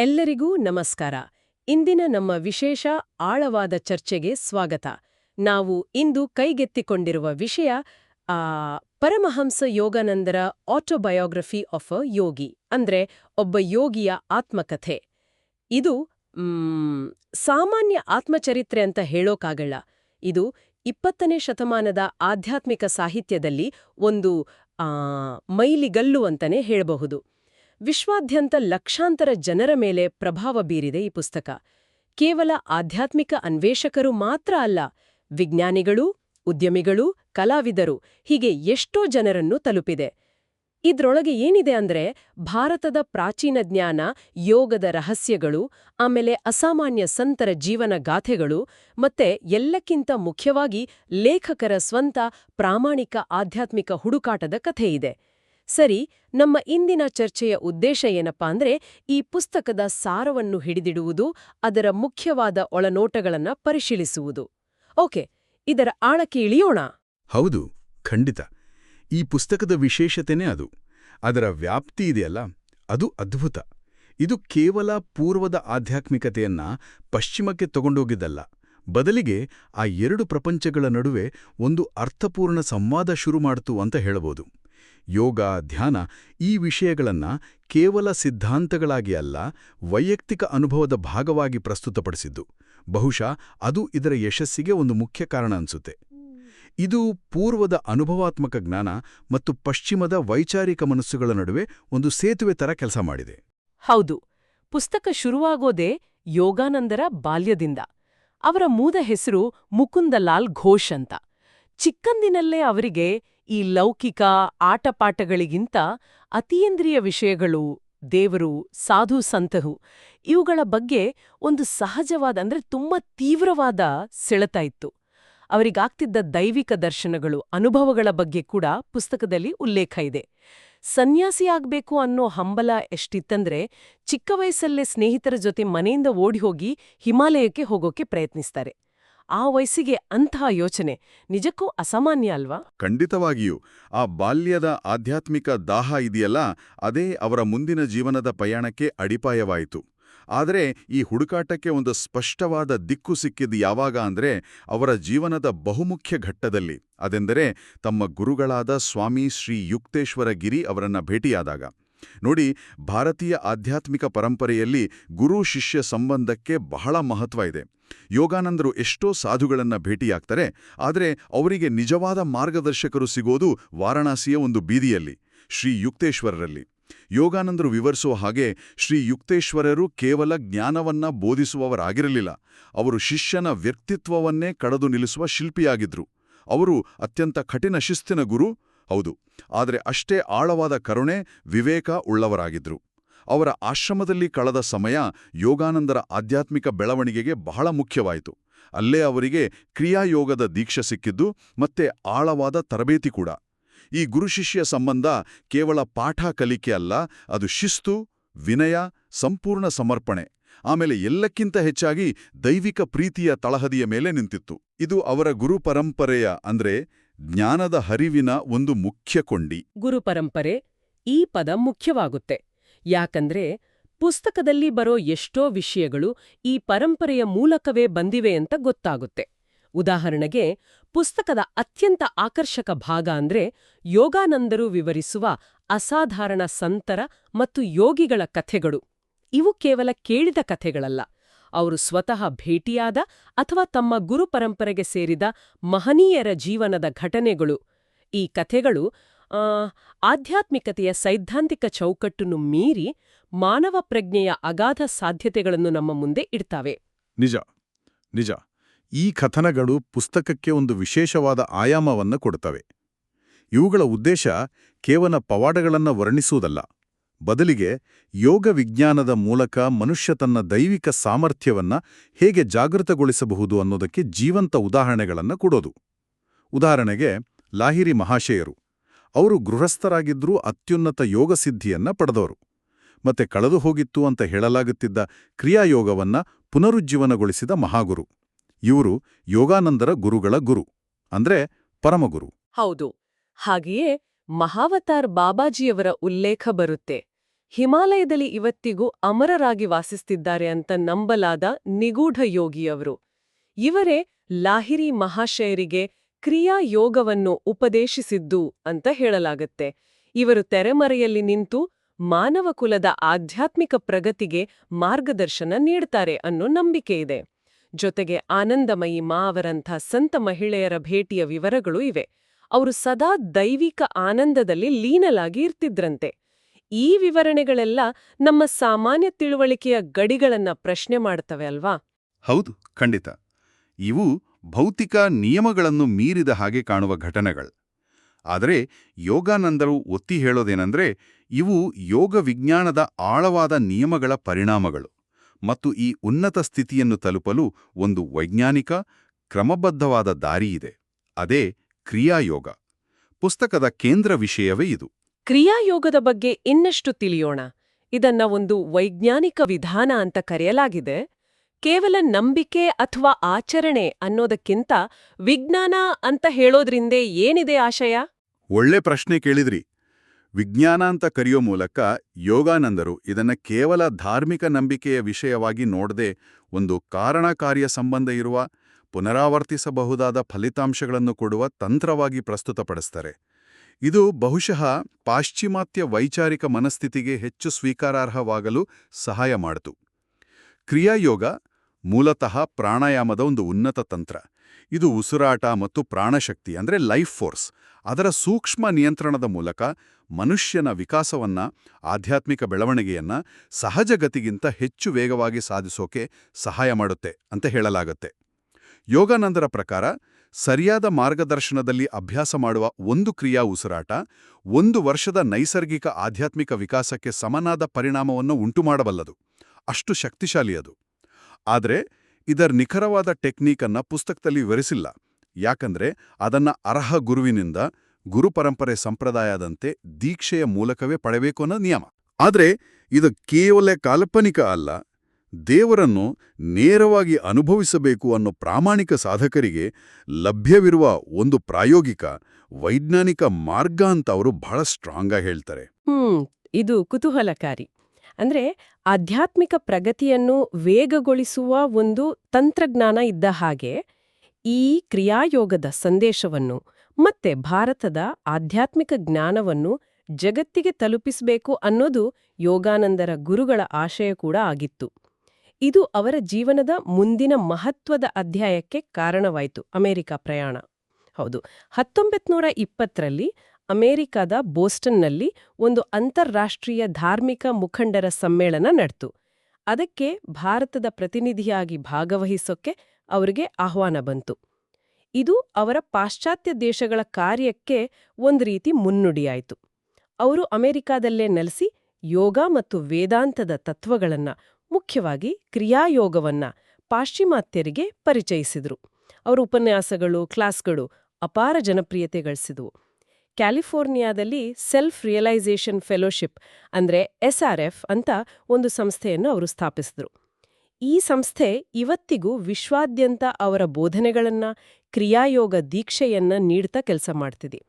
ಎಲ್ಲರಿಗೂ ನಮಸ್ಕಾರ. ಇಂದಿನ ನಮ್ಮ ವಿಶೇಷ ಆಳವಾದ ಚರ್ಚೆಗೆ ಸ್ವಾಗತ. ನಾವು ಇಂದು ಕೈಗೆತ್ತಿಕೊಂಡಿರುವ ವಿಷಯ ಪರಮಹಂಸ ಯೋಗಾನಂದರ ಆಟೋಬಯೋಗ್ರಫಿ ಆಫ್ ಅ ಯೋಗಿ, ಅಂದ್ರೆ ಒಬ್ಬ ಯೋಗಿಯ ಆತ್ಮಕಥೆ. ಇದು ಸಾಮಾನ್ಯ ಆತ್ಮಚರಿತ್ರೆ ಅಂತ ಹೇಳೋಕಾಗಲ್ಲ. ಇದು ಇಪ್ಪತ್ತನೇ ಶತಮಾನದ ಆಧ್ಯಾತ್ಮಿಕ ಸಾಹಿತ್ಯದಲ್ಲಿ ಒಂದು ಮೈಲಿಗಲ್ಲು ಅಂತಲೇ ಹೇಳಬಹುದು. ವಿಶ್ವಾದ್ಯಂತ ಲಕ್ಷಾಂತರ ಜನರ ಮೇಲೆ ಪ್ರಭಾವ ಬೀರಿದೆ ಈ ಪುಸ್ತಕ. ಕೇವಲ ಆಧ್ಯಾತ್ಮಿಕ ಅನ್ವೇಷಕರು ಮಾತ್ರ ಅಲ್ಲ, ವಿಜ್ಞಾನಿಗಳು, ಉದ್ಯಮಿಗಳು, ಕಲಾವಿದರು ಹೀಗೆ ಎಷ್ಟೋ ಜನರನ್ನು ತಲುಪಿದೆ. ಇದ್ರೊಳಗೆ ಏನಿದೆ ಅಂದ್ರೆ ಭಾರತದ ಪ್ರಾಚೀನ ಜ್ಞಾನ, ಯೋಗದ ರಹಸ್ಯಗಳು, ಆಮೇಲೆ ಅಸಾಮಾನ್ಯ ಸಂತರ ಜೀವನ ಗಾಥೆಗಳು ಮತ್ತೆ ಎಲ್ಲಕ್ಕಿಂತ ಮುಖ್ಯವಾಗಿ ಲೇಖಕರ ಸ್ವಂತ ಪ್ರಾಮಾಣಿಕ ಆಧ್ಯಾತ್ಮಿಕ ಹುಡುಕಾಟದ ಕಥೆಯಿದೆ. ಸರಿ, ನಮ್ಮ ಇಂದಿನ ಚರ್ಚೆಯ ಉದ್ದೇಶ ಏನಪ್ಪಾ ಅಂದ್ರೆ, ಈ ಪುಸ್ತಕದ ಸಾರವನ್ನು ಹಿಡಿದಿಡುವುದು, ಅದರ ಮುಖ್ಯವಾದ ಒಳನೋಟಗಳನ್ನ ಪರಿಶೀಲಿಸುವುದು. ಓಕೆ, ಇದರ ಆಳಕ್ಕೆ ಇಳಿಯೋಣ? ಹೌದು, ಖಂಡಿತ. ಈ ಪುಸ್ತಕದ ವಿಶೇಷತೆನೇ ಅದು. ಅದರ ವ್ಯಾಪ್ತಿ ಇದೆಯಲ್ಲ, ಅದು ಅದ್ಭುತ. ಇದು ಕೇವಲ ಪೂರ್ವದ ಆಧ್ಯಾತ್ಮಿಕತೆಯನ್ನ ಪಶ್ಚಿಮಕ್ಕೆ ತಗೊಂಡೋಗಿದ್ದಲ್ಲ. ಬದಲಿಗೆ ಆ ಎರಡು ಪ್ರಪಂಚಗಳ ನಡುವೆ ಒಂದು ಅರ್ಥಪೂರ್ಣ ಸಂವಾದ ಶುರು ಮಾಡಿತು ಅಂತ ಹೇಳಬಹುದು ಯೋಗ, ಧ್ಯಾನ ಈ ವಿಷಯಗಳನ್ನು ಕೇವಲ ಸಿದ್ಧಾಂತಗಳಾಗಿ ಅಲ್ಲ, ವೈಯಕ್ತಿಕ ಅನುಭವದ ಭಾಗವಾಗಿ ಪ್ರಸ್ತುತಪಡಿಸಿದ್ದು. ಬಹುಶಃ ಅದು ಇದರ ಯಶಸ್ಸಿಗೆ ಒಂದು ಮುಖ್ಯ ಕಾರಣ ಅನ್ಸುತ್ತೆ. ಇದು ಪೂರ್ವದ ಅನುಭವಾತ್ಮಕ ಜ್ಞಾನ ಮತ್ತು ಪಶ್ಚಿಮದ ವೈಚಾರಿಕ ಮನಸ್ಸುಗಳ ನಡುವೆ ಒಂದು ಸೇತುವೆ ತರ ಕೆಲಸ ಮಾಡಿದೆ. ಹೌದು. ಪುಸ್ತಕ ಶುರುವಾಗೋದೇ ಯೋಗಾನಂದರ ಬಾಲ್ಯದಿಂದ. ಅವರ ಮೂದ ಹೆಸರು ಮುಕುಂದಲಾಲ್ ಘೋಷ್ ಅಂತ. ಚಿಕ್ಕಂದಿನಲ್ಲೇ ಅವರಿಗೆ ಈ ಲೌಕಿಕ ಆಟಪಾಟಗಳಿಗಿಂತ ಅತೀಂದ್ರಿಯ ವಿಷಯಗಳು, ದೇವರು, ಸಾಧು ಸಂತಹು ಇವುಗಳ ಬಗ್ಗೆ ಒಂದು ಸಹಜವಾದ, ಅಂದ್ರೆ ತುಂಬಾ ತೀವ್ರವಾದ ಸೆಳೆತ ಇತ್ತು. ಅವರಿಗಾಗ್ತಿದ್ದ ದೈವಿಕ ದರ್ಶನಗಳು, ಅನುಭವಗಳ ಬಗ್ಗೆ ಕೂಡ ಪುಸ್ತಕದಲ್ಲಿ ಉಲ್ಲೇಖ ಇದೆ. ಸನ್ಯಾಸಿಯಾಗಬೇಕು ಅನ್ನೋ ಹಂಬಲ ಎಷ್ಟಿತ್ತಂದ್ರೆ, ಚಿಕ್ಕ ವಯಸ್ಸಲ್ಲೇ ಸ್ನೇಹಿತರ ಜೊತೆ ಮನೆಯಿಂದ ಓಡಿಹೋಗಿ ಹಿಮಾಲಯಕ್ಕೆ ಹೋಗೋಕೆ ಪ್ರಯತ್ನಿಸ್ತಾರೆ. ಆ ವಯಸ್ಸಿಗೆ ಅಂತಹ ಯೋಚನೆ ನಿಜಕ್ಕೂ ಅಸಾಮಾನ್ಯ ಅಲ್ವಾ? ಖಂಡಿತವಾಗಿಯೂ. ಆ ಬಾಲ್ಯದ ಆಧ್ಯಾತ್ಮಿಕ ದಾಹ ಇದೆಯಲ್ಲ, ಅದೇ ಅವರ ಮುಂದಿನ ಜೀವನದ ಪಯಣಕ್ಕೆ ಅಡಿಪಾಯವಾಯಿತು. ಆದರೆ ಈ ಹುಡುಕಾಟಕ್ಕೆ ಒಂದು ಸ್ಪಷ್ಟವಾದ ದಿಕ್ಕು ಸಿಕ್ಕಿದ್ದು ಯಾವಾಗ ಅಂದ್ರೆ ಅವರ ಜೀವನದ ಬಹುಮುಖ್ಯ ಘಟ್ಟದಲ್ಲಿ, ಅದೆಂದರೆ ತಮ್ಮ ಗುರುಗಳಾದ ಸ್ವಾಮಿ ಶ್ರೀ ಯುಕ್ತೇಶ್ವರ ಗಿರಿ ಅವರನ್ನ ಭೇಟಿಯಾದಾಗ. ನೋಡಿ, ಭಾರತೀಯ ಆಧ್ಯಾತ್ಮಿಕ ಪರಂಪರೆಯಲ್ಲಿ ಗುರು ಶಿಷ್ಯ ಸಂಬಂಧಕ್ಕೆ ಬಹಳ ಮಹತ್ವ ಇದೆ. ಯೋಗಾನಂದರು ಎಷ್ಟೋ ಸಾಧುಗಳನ್ನು ಭೇಟಿಯಾಗ್ತಾರೆ, ಆದರೆ ಅವರಿಗೆ ನಿಜವಾದ ಮಾರ್ಗದರ್ಶಕರು ಸಿಗೋದು ವಾರಣಾಸಿಯ ಒಂದು ಬೀದಿಯಲ್ಲಿ, ಶ್ರೀ ಯುಕ್ತೇಶ್ವರರಲ್ಲಿ. ಯೋಗಾನಂದರು ವಿವರಿಸುವ ಹಾಗೆ ಶ್ರೀ ಯುಕ್ತೇಶ್ವರರು ಕೇವಲ ಜ್ಞಾನವನ್ನ ಬೋಧಿಸುವವರಾಗಿರಲಿಲ್ಲ, ಅವರು ಶಿಷ್ಯನ ವ್ಯಕ್ತಿತ್ವವನ್ನೇ ಕಡದು ನಿಲ್ಲಿಸುವ ಶಿಲ್ಪಿಯಾಗಿದ್ರು. ಅವರು ಅತ್ಯಂತ ಕಠಿಣ ಶಿಸ್ತಿನ ಗುರು, ಹೌದು, ಆದರೆ ಅಷ್ಟೇ ಆಳವಾದ ಕರುಣೆ, ವಿವೇಕ ಉಳ್ಳವರಾಗಿದ್ರು. ಅವರ ಆಶ್ರಮದಲ್ಲಿ ಕಳೆದ ಸಮಯ ಯೋಗಾನಂದರ ಆಧ್ಯಾತ್ಮಿಕ ಬೆಳವಣಿಗೆಗೆ ಬಹಳ ಮುಖ್ಯವಾಯಿತು. ಅಲ್ಲೇ ಅವರಿಗೆ ಕ್ರಿಯಾಯೋಗದ ದೀಕ್ಷೆ ಸಿಕ್ಕಿದ್ದು ಮತ್ತೆ ಆಳವಾದ ತರಬೇತಿ ಕೂಡ. ಈ ಗುರುಶಿಷ್ಯ ಸಂಬಂಧ ಕೇವಲ ಪಾಠ ಕಲಿಕೆ ಅಲ್ಲ, ಅದು ಶಿಸ್ತು, ವಿನಯ, ಸಂಪೂರ್ಣ ಸಮರ್ಪಣೆ. ಆಮೇಲೆ ಎಲ್ಲಕ್ಕಿಂತ ಹೆಚ್ಚಾಗಿ ದೈವಿಕ ಪ್ರೀತಿಯ ತಳಹದಿಯ ಮೇಲೆ ನಿಂತಿತ್ತು. ಇದು ಅವರ ಗುರು ಪರಂಪರೆಯ ಅಂದ್ರೆ ಜ್ಞಾನದ ಹರಿವಿನ ಒಂದು ಮುಖ್ಯ ಕೊಂಡಿ ಗುರುಪರಂಪರೆ ಈ ಪದ ಮುಖ್ಯವಾಗುತ್ತೆ. ಯಾಕಂದ್ರೆ ಪುಸ್ತಕದಲ್ಲಿ ಬರೋ ಎಷ್ಟೋ ವಿಷಯಗಳು ಈ ಪರಂಪರೆಯ ಮೂಲಕವೇ ಬಂದಿವೆ ಅಂತ ಗೊತ್ತಾಗುತ್ತೆ. ಉದಾಹರಣೆಗೆ, ಪುಸ್ತಕದ ಅತ್ಯಂತ ಆಕರ್ಷಕ ಭಾಗ ಅಂದ್ರೆ ಯೋಗಾನಂದರು ವಿವರಿಸುವ ಅಸಾಧಾರಣ ಸಂತರ ಮತ್ತು ಯೋಗಿಗಳ ಕಥೆಗಳು. ಇವು ಕೇವಲ ಕೇಳಿದ ಕಥೆಗಳಲ್ಲ. ಅವರು ಸ್ವತಃ ಭೇಟಿಯಾದ ಅಥವಾ ತಮ್ಮ ಗುರು ಪರಂಪರೆಗೆ ಸೇರಿದ ಮಹನೀಯರ ಜೀವನದ ಘಟನೆಗಳು. ಈ ಕಥೆಗಳು ಆಧ್ಯಾತ್ಮಿಕತೆಯ ಸೈದ್ಧಾಂತಿಕ ಚೌಕಟ್ಟನ್ನು ಮೀರಿ ಮಾನವ ಪ್ರಜ್ಞೆಯ ಅಗಾಧ ಸಾಧ್ಯತೆಗಳನ್ನು ನಮ್ಮ ಮುಂದೆ ಇಡ್ತಾವೆ. ನಿಜ ನಿಜ. ಈ ಕಥನಗಳು ಪುಸ್ತಕಕ್ಕೆ ಒಂದು ವಿಶೇಷವಾದ ಆಯಾಮವನ್ನು ಕೊಡುತ್ತವೆ ಇವುಗಳ ಉದ್ದೇಶ ಕೇವಲ ಪವಾಡಗಳನ್ನು ವರ್ಣಿಸುವುದಲ್ಲ, ಬದಲಿಗೆ ಯೋಗ ವಿಜ್ಞಾನದ ಮೂಲಕ ಮನುಷ್ಯ ತನ್ನ ದೈವಿಕ ಸಾಮರ್ಥ್ಯವನ್ನ ಹೇಗೆ ಜಾಗೃತಗೊಳಿಸಬಹುದು ಅನ್ನೋದಕ್ಕೆ ಜೀವಂತ ಉದಾಹರಣೆಗಳನ್ನು ಕೊಡೋದು. ಉದಾಹರಣೆಗೆ, ಲಾಹಿರಿ ಮಹಾಶಯರು. ಅವರು ಗೃಹಸ್ಥರಾಗಿದ್ರೂ ಅತ್ಯುನ್ನತ ಯೋಗಸಿದ್ಧಿಯನ್ನ ಪಡೆದವರು. ಮತ್ತೆ ಕಳೆದು ಹೋಗಿತ್ತು ಅಂತ ಹೇಳಲಾಗುತ್ತಿದ್ದ ಕ್ರಿಯಾಯೋಗವನ್ನ ಪುನರುಜ್ಜೀವನಗೊಳಿಸಿದ ಮಹಾಗುರು. ಇವರು ಯೋಗಾನಂದರ ಗುರುಗಳ ಗುರು, ಅಂದ್ರೆ ಪರಮಗುರು. ಹೌದು. ಹಾಗೆಯೇ ಮಹಾವತಾರ್ ಬಾಬಾಜಿಯವರ ಉಲ್ಲೇಖ ಬರುತ್ತೆ. ಹಿಮಾಲಯದಲ್ಲಿ ಇವತ್ತಿಗೂ ಅಮರರಾಗಿ ವಾಸಿಸ್ತಿದ್ದಾರೆ ಅಂತ ನಂಬಲಾದ ನಿಗೂಢ ಯೋಗಿಯವರು. ಇವರೇ ಲಾಹಿರಿ ಮಹಾಶಯರಿಗೆ ಕ್ರಿಯಾ ಯೋಗವನ್ನು ಉಪದೇಶಿಸಿದ್ದು ಅಂತ ಹೇಳಲಾಗತ್ತೆ. ಇವರು ತೆರೆಮರೆಯಲ್ಲಿ ನಿಂತು ಮಾನವ ಕುಲದ ಆಧ್ಯಾತ್ಮಿಕ ಪ್ರಗತಿಗೆ ಮಾರ್ಗದರ್ಶನ ನೀಡ್ತಾರೆ ಅನ್ನೋ ನಂಬಿಕೆ ಇದೆ. ಜೊತೆಗೆ ಆನಂದಮಯಿ ಮಾ ಅವರಂಥ ಸಂತ ಮಹಿಳೆಯರ ಭೇಟಿಯ ವಿವರಗಳು ಇವೆ. ಅವರು ಸದಾ ದೈವಿಕ ಆನಂದದಲ್ಲಿ ಲೀನಲಾಗಿ ಇರ್ತಿದ್ರಂತೆ. ಈ ವಿವರಣೆಗಳೆಲ್ಲ ನಮ್ಮ ಸಾಮಾನ್ಯ ತಿಳುವಳಿಕೆಯ ಗಡಿಗಳನ್ನ ಪ್ರಶ್ನೆ ಮಾಡ್ತವೆ ಅಲ್ವಾ? ಹೌದು, ಖಂಡಿತ. ಇವು ಭೌತಿಕ ನಿಯಮಗಳನ್ನು ಮೀರಿದ ಹಾಗೆ ಕಾಣುವ ಘಟನೆಗಳು. ಆದರೆ ಯೋಗಾನಂದರು ಒತ್ತಿ ಹೇಳೋದೇನೆಂದರೆ, ಇವು ಯೋಗ ವಿಜ್ಞಾನದ ಆಳವಾದ ನಿಯಮಗಳ ಪರಿಣಾಮಗಳು ಮತ್ತು ಈ ಉನ್ನತ ಸ್ಥಿತಿಯನ್ನು ತಲುಪಲು ಒಂದು ವೈಜ್ಞಾನಿಕ, ಕ್ರಮಬದ್ಧವಾದ ದಾರಿಯಿದೆ ಅದೇ ಕ್ರಿಯಾಯೋಗ. ಪುಸ್ತಕದ ಕೇಂದ್ರ ವಿಷಯವೇ ಇದು. ಕ್ರಿಯಾಯೋಗದ ಬಗ್ಗೆ ಇನ್ನಷ್ಟು ತಿಳಿಯೋಣ. ಇದನ್ನ ಒಂದು ವೈಜ್ಞಾನಿಕ ವಿಧಾನ ಅಂತ ಕರೆಯಲಾಗಿದೆ. ಕೇವಲ ನಂಬಿಕೆ ಅಥವಾ ಆಚರಣೆ ಅನ್ನೋದಕ್ಕಿಂತ ವಿಜ್ಞಾನ ಅಂತ ಹೇಳೋದ್ರಿಂದೇ ಏನಿದೆ ಆಶಯ? ಒಳ್ಳೆ ಪ್ರಶ್ನೆ ಕೇಳಿದ್ರಿ. ವಿಜ್ಞಾನ ಅಂತ ಕರೆಯೋ ಮೂಲಕ ಯೋಗಾನಂದರು ಇದನ್ನ ಕೇವಲ ಧಾರ್ಮಿಕ ನಂಬಿಕೆಯ ವಿಷಯವಾಗಿ ನೋಡದೆ ಒಂದು ಕಾರಣಕಾರ್ಯ ಸಂಬಂಧ ಇರುವ, ಪುನರಾವರ್ತಿಸಬಹುದಾದ ಫಲಿತಾಂಶಗಳನ್ನು ಕೊಡುವ ತಂತ್ರವಾಗಿ ಪ್ರಸ್ತುತಪಡಿಸ್ತಾರೆ. ಇದು ಬಹುಶಃ ಪಾಶ್ಚಿಮಾತ್ಯ ವೈಚಾರಿಕ ಮನಸ್ಥಿತಿಗೆ ಹೆಚ್ಚು ಸ್ವೀಕಾರಾರ್ಹವಾಗಲು ಸಹಾಯ ಮಾಡಿತು. ಕ್ರಿಯಾಯೋಗ ಮೂಲತಃ ಪ್ರಾಣಾಯಾಮದ ಒಂದು ಉನ್ನತ ತಂತ್ರ. ಇದು ಉಸಿರಾಟ ಮತ್ತು ಪ್ರಾಣಶಕ್ತಿ ಅಂದರೆ ಲೈಫ್ ಫೋರ್ಸ್. ಅದರ ಸೂಕ್ಷ್ಮ ನಿಯಂತ್ರಣದ ಮೂಲಕ ಮನುಷ್ಯನ ವಿಕಾಸವನ್ನ, ಆಧ್ಯಾತ್ಮಿಕ ಬೆಳವಣಿಗೆಯನ್ನ ಸಹಜಗತಿಗಿಂತ ಹೆಚ್ಚು ವೇಗವಾಗಿ ಸಾಧಿಸೋಕೆ ಸಹಾಯ ಮಾಡುತ್ತೆ ಅಂತ ಹೇಳಲಾಗುತ್ತೆ. ಯೋಗಾನಂದರ ಪ್ರಕಾರ ಸರಿಯಾದ ಮಾರ್ಗದರ್ಶನದಲ್ಲಿ ಅಭ್ಯಾಸ ಮಾಡುವ ಒಂದು ಕ್ರಿಯಾ ಉಸಿರಾಟ, ಒಂದು ವರ್ಷದ ನೈಸರ್ಗಿಕ ಆಧ್ಯಾತ್ಮಿಕ ವಿಕಾಸಕ್ಕೆ ಸಮನಾದ ಪರಿಣಾಮವನ್ನು ಉಂಟುಮಾಡಬಲ್ಲದು. ಅಷ್ಟು ಶಕ್ತಿಶಾಲಿ ಅದು. ಆದರೆ ಇದರ ನಿಖರವಾದ ಟೆಕ್ನೀಕನ್ನು ಪುಸ್ತಕದಲ್ಲಿ ವಿವರಿಸಿಲ್ಲ. ಯಾಕಂದ್ರೆ ಅದನ್ನ ಅರ್ಹ ಗುರುವಿನಿಂದ ಗುರುಪರಂಪರೆ ಸಂಪ್ರದಾಯದಂತೆ ದೀಕ್ಷೆಯ ಮೂಲಕವೇ ಪಡೆಯಬೇಕು ಅನ್ನೋ ನಿಯಮ. ಆದರೆ ಇದು ಕೇವಲ ಕಾಲ್ಪನಿಕ ಅಲ್ಲ, ದೇವರನ್ನು ನೇರವಾಗಿ ಅನುಭವಿಸಬೇಕು ಅನ್ನೋ ಪ್ರಾಮಾಣಿಕ ಸಾಧಕರಿಗೆ ಲಭ್ಯವಿರುವ ಒಂದು ಪ್ರಾಯೋಗಿಕ, ವೈಜ್ಞಾನಿಕ ಮಾರ್ಗ ಅಂತ ಅವರು ಬಹಳ ಸ್ಟ್ರಾಂಗ್ ಆಗಿ ಹೇಳ್ತಾರೆ. ಇದು ಕುತೂಹಲಕಾರಿ. ಅಂದ್ರೆ ಆಧ್ಯಾತ್ಮಿಕ ಪ್ರಗತಿಯನ್ನು ವೇಗಗೊಳಿಸುವ ಒಂದು ತಂತ್ರಜ್ಞಾನ ಇದ್ದ ಹಾಗೆ ಈ ಕ್ರಿಯಾಯೋಗದ ಸಂದೇಶವನ್ನು ಮತ್ತೆ ಭಾರತದ ಆಧ್ಯಾತ್ಮಿಕ ಜ್ಞಾನವನ್ನು ಜಗತ್ತಿಗೆ ತಲುಪಿಸಬೇಕು ಅನ್ನೋದು ಯೋಗಾನಂದರ ಗುರುಗಳ ಆಶಯ ಕೂಡ ಆಗಿತ್ತು. ಇದು ಅವರ ಜೀವನದ ಮುಂದಿನ ಮಹತ್ವದ ಅಧ್ಯಾಯಕ್ಕೆ ಕಾರಣವಾಯಿತು ಅಮೆರಿಕ ಪ್ರಯಾಣ. ಹೌದು ಹತ್ತೊಂಬತ್ನೂರ ಇಪ್ಪತ್ತರಲ್ಲಿ ಅಮೆರಿಕದ ಬೋಸ್ಟನ್ನಲ್ಲಿ ಒಂದು ಅಂತಾರಾಷ್ಟ್ರೀಯ ಧಾರ್ಮಿಕ ಮುಖಂಡರ ಸಮ್ಮೇಳನ ನಡೆತು. ಅದಕ್ಕೆ ಭಾರತದ ಪ್ರತಿನಿಧಿಯಾಗಿ ಭಾಗವಹಿಸೋಕೆ ಅವರಿಗೆ ಆಹ್ವಾನ ಬಂತು. ಇದು ಅವರ ಪಾಶ್ಚಾತ್ಯ ದೇಶಗಳ ಕಾರ್ಯಕ್ಕೆ ಒಂದು ರೀತಿ ಮುನ್ನುಡಿಯಾಯಿತು. ಅವರು ಅಮೆರಿಕಾದಲ್ಲೇ ನೆಲೆಸಿ ಯೋಗ ಮತ್ತು ವೇದಾಂತದ ತತ್ವಗಳನ್ನ, ಮುಖ್ಯವಾಗಿ ಕ್ರಿಯಾಯೋಗವನ್ನ ಪಾಶ್ಚಿಮಾತ್ಯರಿಗೆ ಪರಿಚಯಿಸಿದರು. ಅವರ ಉಪನ್ಯಾಸಗಳು, ಕ್ಲಾಸ್ಗಳು ಅಪಾರ ಜನಪ್ರಿಯತೆ ಗಳಿಸಿದವು ಕ್ಯಾಲಿಫೋರ್ನಿಯಾದಲ್ಲಿ ಸೆಲ್ಫ್ ರಿಯಲೈಸೇಷನ್ ಫೆಲೋಶಿಪ್, ಅಂದ್ರೆ ಎಸ್ಆರ್ಎಫ್ ಅಂತ ಒಂದು ಸಂಸ್ಥೆಯನ್ನು ಅವರು ಸ್ಥಾಪಿಸಿದ್ರು. ಈ ಸಂಸ್ಥೆ ಇವತ್ತಿಗೂ ವಿಶ್ವಾದ್ಯಂತ ಅವರ ಬೋಧನೆಗಳನ್ನ, ಕ್ರಿಯಾಯೋಗ ದೀಕ್ಷೆಯನ್ನ ನೀಡ್ತಾ ಕೆಲಸ ಮಾಡ್ತಿದೆ.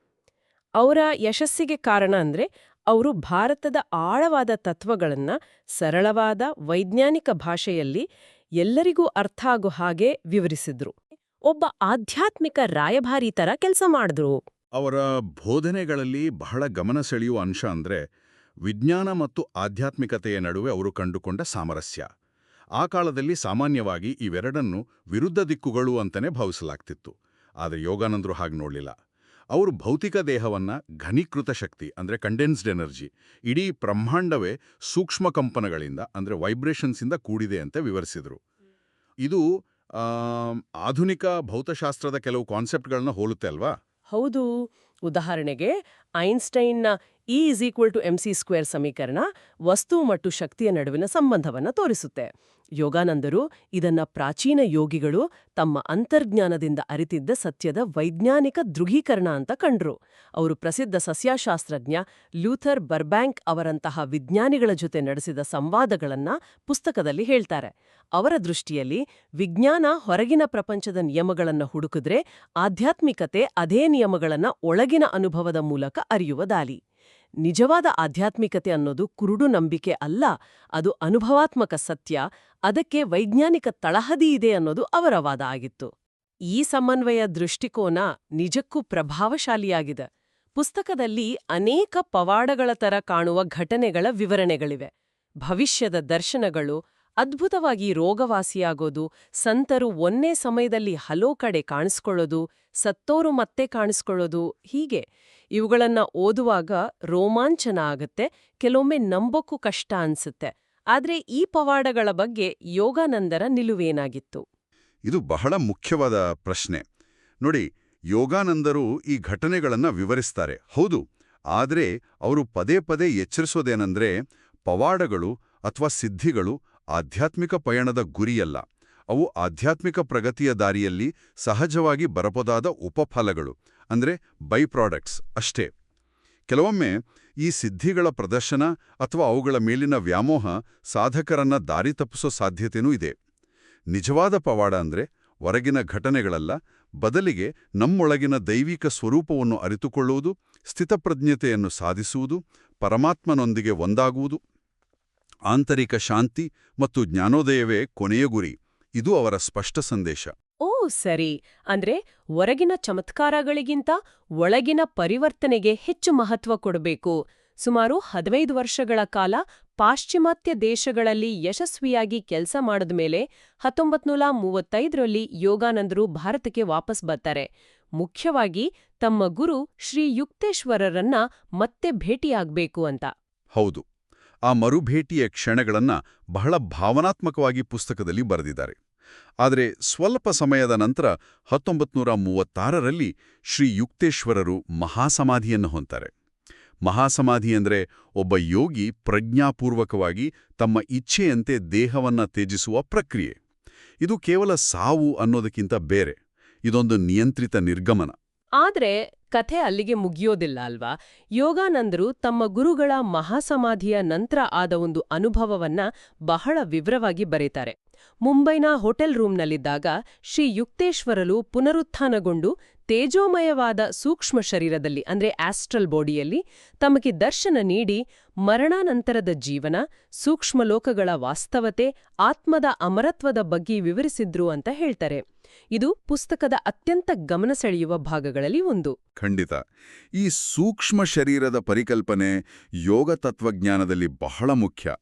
ಅವರ ಯಶಸ್ಸಿಗೆ ಕಾರಣ ಅಂದ್ರೆ ಅವರು ಭಾರತದ ಆಳವಾದ ತತ್ವಗಳನ್ನು, ಸರಳವಾದ ವೈಜ್ಞಾನಿಕ ಭಾಷೆಯಲ್ಲಿ ಎಲ್ಲರಿಗೂ ಅರ್ಥ ಆಗೋ ಹಾಗೆ ವಿವರಿಸಿದ್ರು. ಒಬ್ಬ ಆಧ್ಯಾತ್ಮಿಕ ರಾಯಭಾರಿ ತರ ಕೆಲಸ ಮಾಡಿದ್ರು. ಅವರ ಬೋಧನೆಗಳಲ್ಲಿ ಬಹಳ ಗಮನ ಸೆಳೆಯುವ ಅಂಶ ಅಂದ್ರೆ ವಿಜ್ಞಾನ ಮತ್ತು ಆಧ್ಯಾತ್ಮಿಕತೆಯ ನಡುವೆ ಅವರು ಕಂಡುಕೊಂಡ ಸಾಮರಸ್ಯ. ಆ ಕಾಲದಲ್ಲಿ ಸಾಮಾನ್ಯವಾಗಿ ಇವೆರಡನ್ನು ವಿರುದ್ಧ ದಿಕ್ಕುಗಳು ಅಂತಲೇ ಭಾವಿಸಲಾಗ್ತಿತ್ತು. ಆದರೆ ಯೋಗಾನಂದರು ಹಾಗೆ ನೋಡಲಿಲ್ಲ. ಅವರು ಭೌತಿಕ ದೇಹವನ್ನ ಘನೀಕೃತ ಶಕ್ತಿ ಅಂದರೆ ಕಂಡೆನ್ಸ್ಡ್ ಎನರ್ಜಿ ಇಡೀ ಬ್ರಹ್ಮಾಂಡವೇ ಸೂಕ್ಷ್ಮ ಕಂಪನಗಳಿಂದ ಅಂದರೆ ವೈಬ್ರೇಷನ್ಸಿಂದ ಕೂಡಿದೆ ಅಂತ ವಿವರಿಸಿದರು. ಇದು ಆಧುನಿಕ ಭೌತಶಾಸ್ತ್ರದ ಕೆಲವು ಕಾನ್ಸೆಪ್ಟ್ಗಳನ್ನ ಹೋಲುತ್ತೆ ಅಲ್ವಾ? ಹೌದು. ಉದಾಹರಣೆಗೆ ಐನ್ಸ್ಟೈನ್ನ E is equal to M C square ಸಮೀಕರಣ ವಸ್ತು ಮತ್ತು ಶಕ್ತಿಯ ನಡುವಿನ ಸಂಬಂಧವನ್ನು ತೋರಿಸುತ್ತೆ. ಯೋಗಾನಂದರು ಇದನ್ನ ಪ್ರಾಚೀನ ಯೋಗಿಗಳು ತಮ್ಮ ಅಂತರ್ಜ್ಞಾನದಿಂದ ಅರಿತಿದ್ದ ಸತ್ಯದ ವೈಜ್ಞಾನಿಕ ದೃಢೀಕರಣ ಅಂತ ಕಂಡ್ರು. ಅವರು ಪ್ರಸಿದ್ಧ ಸಸ್ಯಶಾಸ್ತ್ರಜ್ಞ ಲೂಥರ್ ಬರ್ಬ್ಯಾಂಕ್ ಅವರಂತಹ ವಿಜ್ಞಾನಿಗಳ ಜೊತೆ ನಡೆಸಿದ ಸಂವಾದಗಳನ್ನ ಪುಸ್ತಕದಲ್ಲಿ ಹೇಳ್ತಾರೆ. ಅವರ ದೃಷ್ಟಿಯಲ್ಲಿ ವಿಜ್ಞಾನ ಹೊರಗಿನ ಪ್ರಪಂಚದ ನಿಯಮಗಳನ್ನು ಹುಡುಕಿದ್ರೆ ಆಧ್ಯಾತ್ಮಿಕತೆ ಅದೇ ನಿಯಮಗಳನ್ನ ಒಳಗಿನ ಅನುಭವದ ಮೂಲಕ ಅರಿಯುವ ದಾಲಿ. ನಿಜವಾದ ಆಧ್ಯಾತ್ಮಿಕತೆ ಅನ್ನೋದು ಕುರುಡು ನಂಬಿಕೆ ಅಲ್ಲ, ಅದು ಅನುಭವಾತ್ಮಕ ಸತ್ಯ, ಅದಕ್ಕೆ ವೈಜ್ಞಾನಿಕ ತಳಹದಿ ಇದೆ ಅನ್ನೋದು ಅವರ ವಾದ ಆಗಿತ್ತು. ಈ ಸಮನ್ವಯ ದೃಷ್ಟಿಕೋನ ನಿಜಕ್ಕೂ ಪ್ರಭಾವಶಾಲಿಯಾಗಿದೆ. ಪುಸ್ತಕದಲ್ಲಿ ಅನೇಕ ಪವಾಡಗಳ ತರ ಕಾಣುವ ಘಟನೆಗಳ ವಿವರಣೆಗಳಿವೆ. ಭವಿಷ್ಯದ ದರ್ಶನಗಳು ಅದ್ಭುತವಾಗಿ ರೋಗವಾಸಿಯಾಗೋದು, ಸಂತರು ಒಂದೇ ಸಮಯದಲ್ಲಿ ಹಲೋ ಕಡೆ ಕಾಣಿಸ್ಕೊಳ್ಳೋದು, ಸತ್ತೋರು ಮತ್ತೆ ಕಾಣಿಸ್ಕೊಳ್ಳೋದು, ಹೀಗೆ. ಇವುಗಳನ್ನ ಓದುವಾಗ ರೋಮಾಂಚನ ಆಗತ್ತೆ, ಕೆಲವೊಮ್ಮೆ ನಂಬೋಕ್ಕೂ ಕಷ್ಟ ಅನ್ಸುತ್ತೆ. ಆದ್ರೆ ಈ ಪವಾಡಗಳ ಬಗ್ಗೆ ಯೋಗಾನಂದರ ನಿಲುವೇನಾಗಿತ್ತು? ಇದು ಬಹಳ ಮುಖ್ಯವಾದ ಪ್ರಶ್ನೆ. ನೋಡಿ, ಯೋಗಾನಂದರು ಈ ಘಟನೆಗಳನ್ನ ವಿವರಿಸ್ತಾರೆ. ಹೌದು, ಆದರೆ ಅವರು ಪದೇ ಪದೇ ಎಚ್ಚರಿಸೋದೇನೆಂದ್ರೆ ಪವಾಡಗಳು ಅಥವಾ ಸಿದ್ಧಿಗಳು ಆಧ್ಯಾತ್ಮಿಕ ಪಯಣದ ಗುರಿಯಲ್ಲ. ಅವು ಆಧ್ಯಾತ್ಮಿಕ ಪ್ರಗತಿಯ ದಾರಿಯಲ್ಲಿ ಸಹಜವಾಗಿ ಬರಬಹುದಾದ ಉಪಫಲಗಳು, ಅಂದ್ರೆ ಬೈ ಪ್ರಾಡಕ್ಟ್ಸ್ ಅಷ್ಟೇ. ಕೆಲವೊಮ್ಮೆ ಈ ಸಿದ್ಧಿಗಳ ಪ್ರದರ್ಶನ ಅಥವಾ ಅವುಗಳ ಮೇಲಿನ ವ್ಯಾಮೋಹ ಸಾಧಕರನ್ನ ದಾರಿ ತಪ್ಪಿಸೋ ಸಾಧ್ಯತೆಯೂ ಇದೆ. ನಿಜವಾದ ಪವಾಡ ಅಂದ್ರೆ ಹೊರಗಿನ ಘಟನೆಗಳಲ್ಲ, ಬದಲಿಗೆ ನಮ್ಮೊಳಗಿನ ದೈವಿಕ ಸ್ವರೂಪವನ್ನು ಅರಿತುಕೊಳ್ಳುವುದು, ಸ್ಥಿತಪ್ರಜ್ಞತೆಯನ್ನು ಸಾಧಿಸುವುದು, ಪರಮಾತ್ಮನೊಂದಿಗೆ ಒಂದಾಗುವುದು. ಆಂತರಿಕ ಶಾಂತಿ ಮತ್ತು ಜ್ಞಾನೋದಯವೇ ಕೊನೆಯ ಗುರಿ. ಇದು ಅವರ ಸ್ಪಷ್ಟ ಸಂದೇಶ. ಓ ಸರಿ. ಅಂದ್ರೆ ಹೊರಗಿನ ಚಮತ್ಕಾರಗಳಿಗಿಂತ ಒಳಗಿನ ಪರಿವರ್ತನೆಗೆ ಹೆಚ್ಚು ಮಹತ್ವ ಕೊಡಬೇಕು. ಸುಮಾರು ಹದಿನೈದು ವರ್ಷಗಳ ಕಾಲ ಪಾಶ್ಚಿಮಾತ್ಯ ದೇಶಗಳಲ್ಲಿ ಯಶಸ್ವಿಯಾಗಿ ಕೆಲಸ ಮಾಡಿದ್ಮೇಲೆ ಹತ್ತೊಂಬತ್ನೂರ ಮೂವತ್ತೈದರಲ್ಲಿ ಯೋಗಾನಂದರು ಭಾರತಕ್ಕೆ ವಾಪಸ್ ಬರ್ತಾರೆ. ಮುಖ್ಯವಾಗಿ ತಮ್ಮ ಗುರು ಶ್ರೀ ಯುಕ್ತೇಶ್ವರರನ್ನ ಮತ್ತೆ ಭೇಟಿಯಾಗಬೇಕು ಅಂತ. ಹೌದು. ಆ ಮರುಭೇಟಿಯ ಕ್ಷಣಗಳನ್ನು ಬಹಳ ಭಾವನಾತ್ಮಕವಾಗಿ ಪುಸ್ತಕದಲ್ಲಿ ಬರೆದಿದ್ದಾರೆ. ಆದರೆ ಸ್ವಲ್ಪ ಸಮಯದ ನಂತರ ಹತ್ತೊಂಬತ್ನೂರ ಮೂವತ್ತಾರರಲ್ಲಿ ಶ್ರೀ ಯುಕ್ತೇಶ್ವರರು ಮಹಾಸಮಾಧಿಯನ್ನು ಹೊಂತಾರೆ ಮಹಾಸಮಾಧಿ ಅಂದರೆ ಒಬ್ಬ ಯೋಗಿ ಪ್ರಜ್ಞಾಪೂರ್ವಕವಾಗಿ ತಮ್ಮ ಇಚ್ಛೆಯಂತೆ ದೇಹವನ್ನು ತ್ಯಜಿಸುವ ಪ್ರಕ್ರಿಯೆ. ಇದು ಕೇವಲ ಸಾವು ಅನ್ನೋದಕ್ಕಿಂತ ಬೇರೆ, ಇದೊಂದು ನಿಯಂತ್ರಿತ ನಿರ್ಗಮನ. ಆದ್ರೆ ಕಥೆ ಅಲ್ಲಿಗೆ ಮುಗಿಯೋದಿಲ್ಲ ಅಲ್ವಾ? ಯೋಗಾನಂದರು ತಮ್ಮ ಗುರುಗಳ ಮಹಾಸಮಾಧಿಯ ನಂತರ ಆದ ಒಂದು ಅನುಭವವನ್ನ ಬಹಳ ವಿವರವಾಗಿ ಬರೀತಾರೆ. ಮುಂಬೈನ ಹೋಟೆಲ್ ರೂಮ್ನಲ್ಲಿದ್ದಾಗ ಶ್ರೀ ಯುಕ್ತೇಶ್ವರಲು ಪುನರುತ್ಥಾನಗೊಂಡು ತೇಜೋಮಯವಾದ ಸೂಕ್ಷ್ಮ ಶರೀರದಲ್ಲಿ, ಅಂದ್ರೆ ಆಸ್ಟ್ರಲ್ ಬಾಡಿಯಲ್ಲಿ, ತಮಗೆ ದರ್ಶನ ನೀಡಿ ಮರಣಾನಂತರದ ಜೀವನ, ಸೂಕ್ಷ್ಮ ಲೋಕಗಳ ವಾಸ್ತವತೆ, ಆತ್ಮದ ಅಮರತ್ವದ ಬಗ್ಗೆ ವಿವರಿಸಿದ್ರು ಅಂತ ಹೇಳ್ತಾರೆ. ಇದು ಪುಸ್ತಕದ ಅತ್ಯಂತ ಗಮನ ಸೆಳೆಯುವ ಭಾಗಗಳಲ್ಲಿ ಒಂದು. ಖಂಡಿತ. ಈ ಸೂಕ್ಷ್ಮ ಶರೀರದ ಪರಿಕಲ್ಪನೆ ಯೋಗ ತತ್ವಜ್ಞಾನದಲ್ಲಿ ಬಹಳ ಮುಖ್ಯ.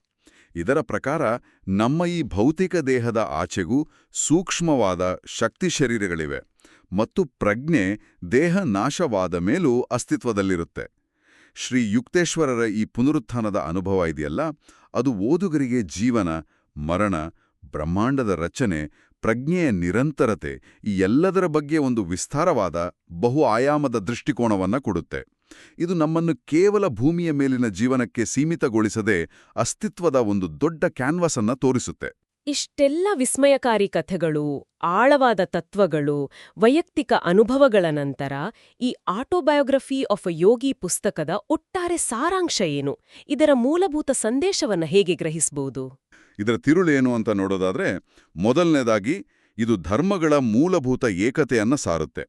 ಇದರ ಪ್ರಕಾರ ನಮ್ಮ ಈ ಭೌತಿಕ ದೇಹದ ಆಚೆಗೂ ಸೂಕ್ಷ್ಮವಾದ ಶಕ್ತಿ ಶರೀರಗಳಿವೆ. ಮತ್ತು ಪ್ರಜ್ಞೆ ದೇಹ ನಾಶವಾದ ಮೇಲೂ ಅಸ್ತಿತ್ವದಲ್ಲಿರುತ್ತೆ. ಶ್ರೀ ಯುಕ್ತೇಶ್ವರರ ಈ ಪುನರುತ್ಥಾನದ ಅನುಭವ ಇದೆಯಲ್ಲ? ಅದು ಓದುಗರಿಗೆ ಜೀವನ, ಮರಣ, ಬ್ರಹ್ಮಾಂಡದ ರಚನೆ, ಪ್ರಜ್ಞೆಯ ನಿರಂತರತೆ ಈ ಎಲ್ಲದರ ಬಗ್ಗೆ ಒಂದು ವಿಸ್ತಾರವಾದ, ಬಹು ಆಯಾಮದ ದೃಷ್ಟಿಕೋನವನ್ನ ಕೊಡುತ್ತೆ. ಇದು ನಮ್ಮನ್ನು ಕೇವಲ ಭೂಮಿಯ ಮೇಲಿನ ಜೀವನಕ್ಕೆ ಸೀಮಿತಗೊಳಿಸದೆ ಅಸ್ತಿತ್ವದ ಒಂದು ದೊಡ್ಡ ಕ್ಯಾನ್ವಾಸ್ ತೋರಿಸುತ್ತೆ. ಇಷ್ಟೆಲ್ಲ ವಿಸ್ಮಯಕಾರಿ ಕಥೆಗಳು, ಆಳವಾದ ತತ್ವಗಳು, ವೈಯಕ್ತಿಕ ಅನುಭವಗಳ ನಂತರ ಈ ಆಟೋಬಯೋಗ್ರಫಿ ಆಫ್ ಅ ಯೋಗಿ ಪುಸ್ತಕದ ಒಟ್ಟಾರೆ ಸಾರಾಂಶ ಏನು? ಇದರ ಮೂಲಭೂತ ಸಂದೇಶವನ್ನು ಹೇಗೆ ಗ್ರಹಿಸಬಹುದು ಇದರ ತಿರುಳು ಏನು ಅಂತ ನೋಡೋದಾದ್ರೆ, ಮೊದಲನೇದಾಗಿ ಇದು ಧರ್ಮಗಳ ಮೂಲಭೂತ ಏಕತೆಯನ್ನು ಸಾರುತ್ತೆ.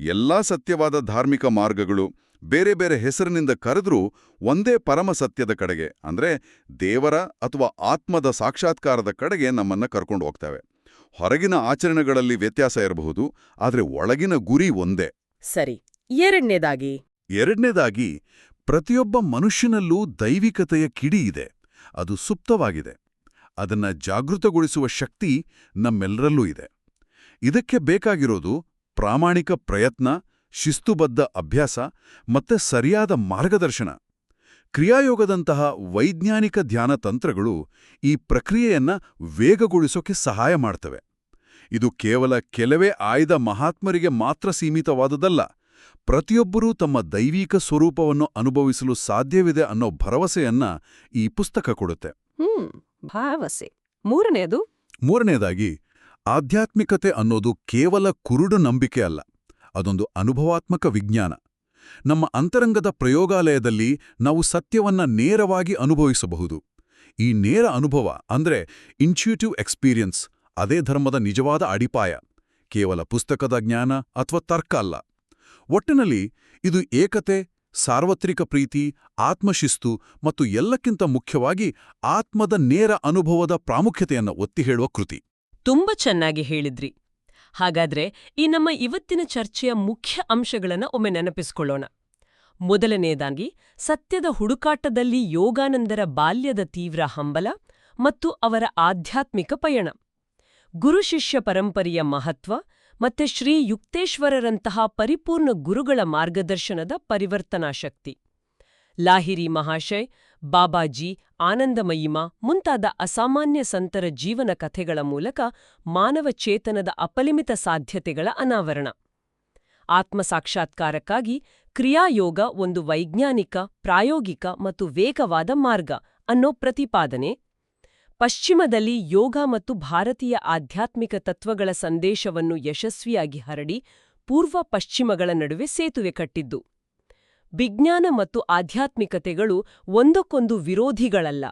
ಎಲ್ಲಾ ಸತ್ಯವಾದ ಧಾರ್ಮಿಕ ಮಾರ್ಗಗಳು ಬೇರೆ ಬೇರೆ ಹೆಸರಿನಿಂದ ಕರೆದ್ರೂ ಒಂದೇ ಪರಮ ಸತ್ಯದ ಕಡೆಗೆ ಅಂದ್ರೆ ದೇವರ ಅಥವಾ ಆತ್ಮದ ಸಾಕ್ಷಾತ್ಕಾರದ ಕಡೆಗೆ ನಮ್ಮನ್ನ ಕರ್ಕೊಂಡು ಹೋಗ್ತವೆ. ಹೊರಗಿನ ಆಚರಣೆಗಳಲ್ಲಿ ವ್ಯತ್ಯಾಸ ಇರಬಹುದು ಆದರೆ ಒಳಗಿನ ಗುರಿ ಒಂದೇ. ಸರಿ ಎರಡನೇದಾಗಿ? ಎರಡನೇದಾಗಿ ಪ್ರತಿಯೊಬ್ಬ ಮನುಷ್ಯನಲ್ಲೂ ದೈವಿಕತೆಯ ಕಿಡಿ ಇದೆ. ಅದು ಸುಪ್ತವಾಗಿದೆ. ಅದನ್ನ ಜಾಗೃತಗೊಳಿಸುವ ಶಕ್ತಿ ನಮ್ಮೆಲ್ಲರಲ್ಲೂ ಇದೆ. ಇದಕ್ಕೆ ಬೇಕಾಗಿರೋದು ಪ್ರಾಮಾಣಿಕ ಪ್ರಯತ್ನ ಶಿಸ್ತುಬದ್ಧ ಅಭ್ಯಾಸ ಮತ್ತೆ ಸರಿಯಾದ ಮಾರ್ಗದರ್ಶನ. ಕ್ರಿಯಾಯೋಗದಂತಹ ವೈಜ್ಞಾನಿಕ ಧ್ಯಾನ ತಂತ್ರಗಳು ಈ ಪ್ರಕ್ರಿಯೆಯನ್ನ ವೇಗಗೊಳಿಸೋಕೆ ಸಹಾಯ ಮಾಡ್ತವೆ. ಇದು ಕೇವಲ ಕೆಲವೇ ಆಯ್ದ ಮಹಾತ್ಮರಿಗೆ ಮಾತ್ರ ಸೀಮಿತವಾದುದಲ್ಲ ಪ್ರತಿಯೊಬ್ಬರೂ ತಮ್ಮ ದೈವಿಕ ಸ್ವರೂಪವನ್ನು ಅನುಭವಿಸಲು ಸಾಧ್ಯವಿದೆ ಅನ್ನೋ ಭರವಸೆಯನ್ನ ಈ ಪುಸ್ತಕ ಕೊಡುತ್ತೆ. ಭಾವಸೆ ಮೂರನೇದು? ಮೂರನೇದಾಗಿ ಆಧ್ಯಾತ್ಮಿಕತೆ ಅನ್ನೋದು ಕೇವಲ ಕುರುಡು ನಂಬಿಕೆ ಅಲ್ಲ ಅದೊಂದು ಅನುಭವಾತ್ಮಕ ವಿಜ್ಞಾನ. ನಮ್ಮ ಅಂತರಂಗದ ಪ್ರಯೋಗಾಲಯದಲ್ಲಿ ನಾವು ಸತ್ಯವನ್ನ ನೇರವಾಗಿ ಅನುಭವಿಸಬಹುದು. ಈ ನೇರ ಅನುಭವ ಅಂದ್ರೆ ಇನ್ಟ್ಯೂಟಿವ್ ಎಕ್ಸ್ಪೀರಿಯನ್ಸ್ ಅದೇ ಧರ್ಮದ ನಿಜವಾದ ಅಡಿಪಾಯ. ಕೇವಲ ಪುಸ್ತಕದ ಜ್ಞಾನ ಅಥವಾ ತರ್ಕ ಅಲ್ಲ. ಒಟ್ಟಿನಲ್ಲಿ ಇದು ಏಕತೆ, ಸಾರ್ವತ್ರಿಕ ಪ್ರೀತಿ, ಆತ್ಮಶಿಸ್ತು ಮತ್ತು ಎಲ್ಲಕ್ಕಿಂತ ಮುಖ್ಯವಾಗಿ ಆತ್ಮದ ನೇರ ಅನುಭವದ ಪ್ರಾಮುಖ್ಯತೆಯನ್ನು ಒತ್ತಿ ಹೇಳುವ ಕೃತಿ. ತುಂಬ ಚೆನ್ನಾಗಿ ಹೇಳಿದ್ರಿ. ಹಾಗಾದ್ರೆ ಈ ನಮ್ಮ ಇವತ್ತಿನ ಚರ್ಚೆಯ ಮುಖ್ಯ ಅಂಶಗಳನ್ನು ಒಮ್ಮೆ ನೆನಪಿಸ್ಕೊಳ್ಳೋಣ. ಮೊದಲನೆಯದಾಗಿ ಸತ್ಯದ ಹುಡುಕಾಟದಲ್ಲಿ ಯೋಗಾನಂದರ ಬಾಲ್ಯದ ತೀವ್ರ ಹಂಬಲ ಮತ್ತು ಅವರ ಆಧ್ಯಾತ್ಮಿಕ ಪಯಣ. ಗುರು ಶಿಷ್ಯ ಪರಂಪರೆಯ ಮಹತ್ವ ಮತ್ತೆ ಶ್ರೀ ಯುಕ್ತೇಶ್ವರರಂತಹ ಪರಿಪೂರ್ಣ ಗುರುಗಳ ಮಾರ್ಗದರ್ಶನದ ಪರಿವರ್ತನಾ ಶಕ್ತಿ. ಲಾಹಿರಿ ಮಹಾಶಯ್ ಬಾಬಾಜಿ, ಆನಂದಮಯಿಮ ಮುಂತಾದ ಅಸಾಮಾನ್ಯ ಸಂತರ ಜೀವನ ಕಥೆಗಳ ಮೂಲಕ ಮಾನವ ಚೇತನದ ಅಪಲಿಮಿತ ಸಾಧ್ಯತೆಗಳ ಅನಾವರಣ. ಆತ್ಮಸಾಕ್ಷಾತ್ಕಾರಕ್ಕಾಗಿ ಕ್ರಿಯಾಯೋಗ ಒಂದು ವೈಜ್ಞಾನಿಕ, ಪ್ರಾಯೋಗಿಕ ಮತ್ತು ವೇಗವಾದ ಮಾರ್ಗ ಅನ್ನೋ ಪ್ರತಿಪಾದನೆ. ಪಶ್ಚಿಮದಲ್ಲಿ ಯೋಗ ಮತ್ತು ಭಾರತೀಯ ಆಧ್ಯಾತ್ಮಿಕ ತತ್ವಗಳ ಸಂದೇಶವನ್ನು ಯಶಸ್ವಿಯಾಗಿ ಹರಡಿ ಪೂರ್ವ ಪಶ್ಚಿಮಗಳ ನಡುವೆ ಸೇತುವೆ ಕಟ್ಟಿದ್ದು. ವಿಜ್ಞಾನ ಮತ್ತು ಆಧ್ಯಾತ್ಮಿಕತೆಗಳು ಒಂದಕ್ಕೊಂದು ವಿರೋಧಿಗಳಲ್ಲ.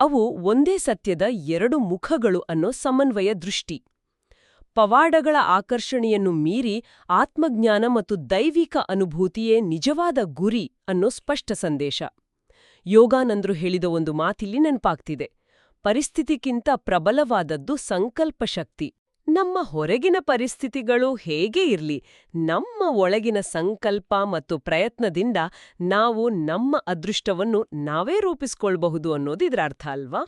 ಅವು ಒಂದೇ ಸತ್ಯದ ಎರಡು ಮುಖಗಳು ಅನ್ನೋ ಸಮನ್ವಯ ದೃಷ್ಟಿ. ಪವಾಡಗಳ ಆಕರ್ಷಣೆಯನ್ನು ಮೀರಿ ಆತ್ಮಜ್ಞಾನ ಮತ್ತು ದೈವಿಕ ಅನುಭೂತಿಯೇ ನಿಜವಾದ ಗುರಿ ಅನ್ನೋ ಸ್ಪಷ್ಟ ಸಂದೇಶ. ಯೋಗಾನಂದ್ರು ಹೇಳಿದ ಒಂದು ಮಾತಿಲ್ಲಿ ನೆನಪಾಗ್ತಿದೆ. ಪರಿಸ್ಥಿತಿಗಿಂತ ಪ್ರಬಲವಾದದ್ದು ಸಂಕಲ್ಪ ಶಕ್ತಿ. ನಮ್ಮ ಹೊರಗಿನ ಪರಿಸ್ಥಿತಿಗಳು ಹೇಗೆ ಇರ್ಲಿ, ನಮ್ಮ ಒಳಗಿನ ಸಂಕಲ್ಪ ಮತ್ತು ಪ್ರಯತ್ನದಿಂದ ನಾವು ನಮ್ಮ ಅದೃಷ್ಟವನ್ನು ನಾವೇ ರೂಪಿಸ್ಕೊಳ್ಬಹುದು ಅನ್ನೋದು ಇದರ ಅರ್ಥ ಅಲ್ವಾ?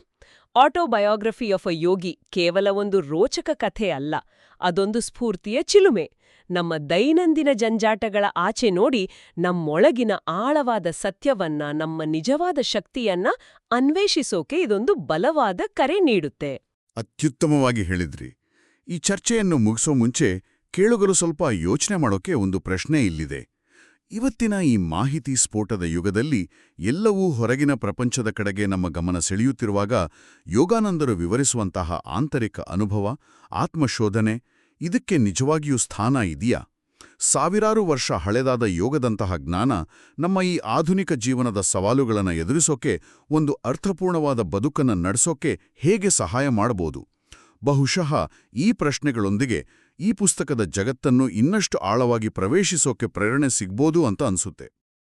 ಆಟೋಬಯೋಗ್ರಫಿ ಆಫ್ ಅ ಯೋಗಿ ಕೇವಲ ಒಂದು ರೋಚಕ ಕಥೆ ಅಲ್ಲ, ಅದೊಂದು ಸ್ಫೂರ್ತಿಯ ಚಿಲುಮೆ. ನಮ್ಮ ದೈನಂದಿನ ಜಂಜಾಟಗಳ ಆಚೆ ನೋಡಿ ನಮ್ಮೊಳಗಿನ ಆಳವಾದ ಸತ್ಯವನ್ನ, ನಮ್ಮ ನಿಜವಾದ ಶಕ್ತಿಯನ್ನ ಅನ್ವೇಷಿಸೋಕೆ ಇದೊಂದು ಬಲವಾದ ಕರೆ ನೀಡುತ್ತೆ. ಅತ್ಯುತ್ತಮವಾಗಿ ಹೇಳಿದ್ರಿ. ಈ ಚರ್ಚೆಯನ್ನು ಮುಗಿಸೋ ಮುಂಚೆ ಕೇಳುಗರು ಸ್ವಲ್ಪ ಯೋಚನೆ ಮಾಡೋಕೆ ಒಂದು ಪ್ರಶ್ನೆ ಇಲ್ಲಿದೆ. ಇವತ್ತಿನ ಈ ಮಾಹಿತಿ ಸ್ಫೋಟದ ಯುಗದಲ್ಲಿ ಎಲ್ಲವೂ ಹೊರಗಿನ ಪ್ರಪಂಚದ ಕಡೆಗೆ ನಮ್ಮ ಗಮನ ಸೆಳೆಯುತ್ತಿರುವಾಗ ಯೋಗಾನಂದರು ವಿವರಿಸುವಂತಹ ಆಂತರಿಕ ಅನುಭವ, ಆತ್ಮಶೋಧನೆ, ಇದಕ್ಕೆ ನಿಜವಾಗಿಯೂ ಸ್ಥಾನ ಇದೆಯಾ? ಸಾವಿರಾರು ವರ್ಷ ಹಳೆದಾದ ಯೋಗದಂತಹ ಜ್ಞಾನ ನಮ್ಮ ಈ ಆಧುನಿಕ ಜೀವನದ ಸವಾಲುಗಳನ್ನು ಎದುರಿಸೋಕೆ, ಒಂದು ಅರ್ಥಪೂರ್ಣವಾದ ಬದುಕನ್ನು ನಡೆಸೋಕೆ ಹೇಗೆ ಸಹಾಯ ಮಾಡಬಹುದು? ಬಹುಶಃ ಈ ಪ್ರಶ್ನೆಗಳೊಂದಿಗೆ ಈ ಪುಸ್ತಕದ ಜಗತ್ತನ್ನು ಇನ್ನಷ್ಟು ಆಳವಾಗಿ ಪ್ರವೇಶಿಸೋಕೆ ಪ್ರೇರಣೆ ಸಿಗ್ಬೋದು ಅಂತ ಅನ್ಸುತ್ತೆ.